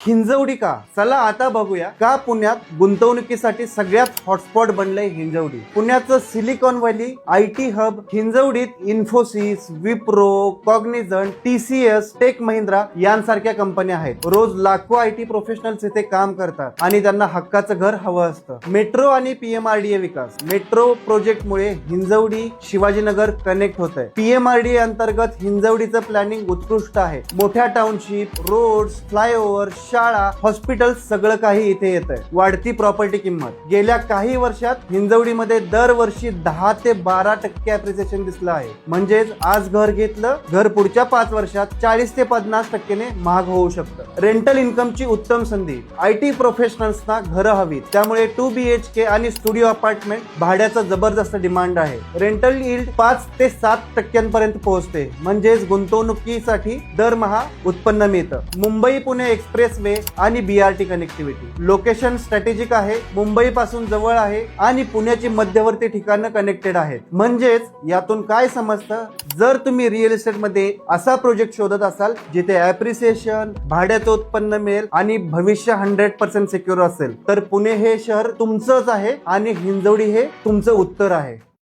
हिंजवडी का? चला आता बघूया. का पुण्यात गुंतवणुकीसाठी सगळ्यात हॉटस्पॉट बनलंय हिंजवडी? पुण्याचं silicon valley I T hub हिंजवडीत Infosys Wipro Cognizant TCS Tech Mahindra यांसारख्या कंपन्या आहेत. रोज लाखो आय टी प्रोफेशनल्स इथे काम करतात आणि त्यांना हक्काचं घर हवं असतं. मेट्रो आणि पीएमआरडीए विकास. मेट्रो प्रोजेक्टमुळे हिंजवडी शिवाजीनगर कनेक्ट होत आहे पीएमआरडीए अंतर्गत हिंजवडीचं प्लॅनिंग उत्कृष्ट आहे. मोठ्या टाउनशिप रोड्स फ्लायओव्हर शाळा हॉस्पिटल सगळं काही इथे येत आहे वाढती प्रॉपर्टी किंमत. गेल्या काही वर्षात हिंजवडीमध्ये दरवर्षी दहा ते बारा टक्के अप्रिसिएशन दिसलं आहे. म्हणजेच आज घर घेतलं घर पुढच्या पाच वर्षात चाळीस ते पन्नास टक्केने महाग होऊ शकतं. रेंटल इन्कमची उत्तम संधी. आय टी प्रोफेशनल्सना घरं हवीत. त्यामुळे टू बी एच के आणि स्टुडिओ अपार्टमेंट भाड्याचा जबरदस्त डिमांड आहे. रेंटल इल्ड पाच ते सात टक्क्यांपर्यंत पोहोचते. म्हणजेच गुंतवणुकीसाठी दरमहा उत्पन्न मिळतं. मुंबई पुणे एक्सप्रेस वे आणि बीआरटी कनेक्टिव्हिटी लोकेशन स्ट्रॅटेजिक आहे मुंबई पासून जवळ आहे आणि पुण्याची मध्यवर्ती ठिकाणं कनेक्टेड आहेत. म्हणजेच यातून काय समजतं? जर तुम्ही रिअल इस्टेटमध्ये असा प्रोजेक्ट शोधत असाल जिथे ऍप्रिसिएशन भाड्याचं उत्पन्न मिळेल आणि भविष्य हंड्रेड पर्सेंट सिक्युअर असेल तर पुणे हे शहर तुमचंच आहे आणि हिंजवडी हे तुमचं उत्तर आहे.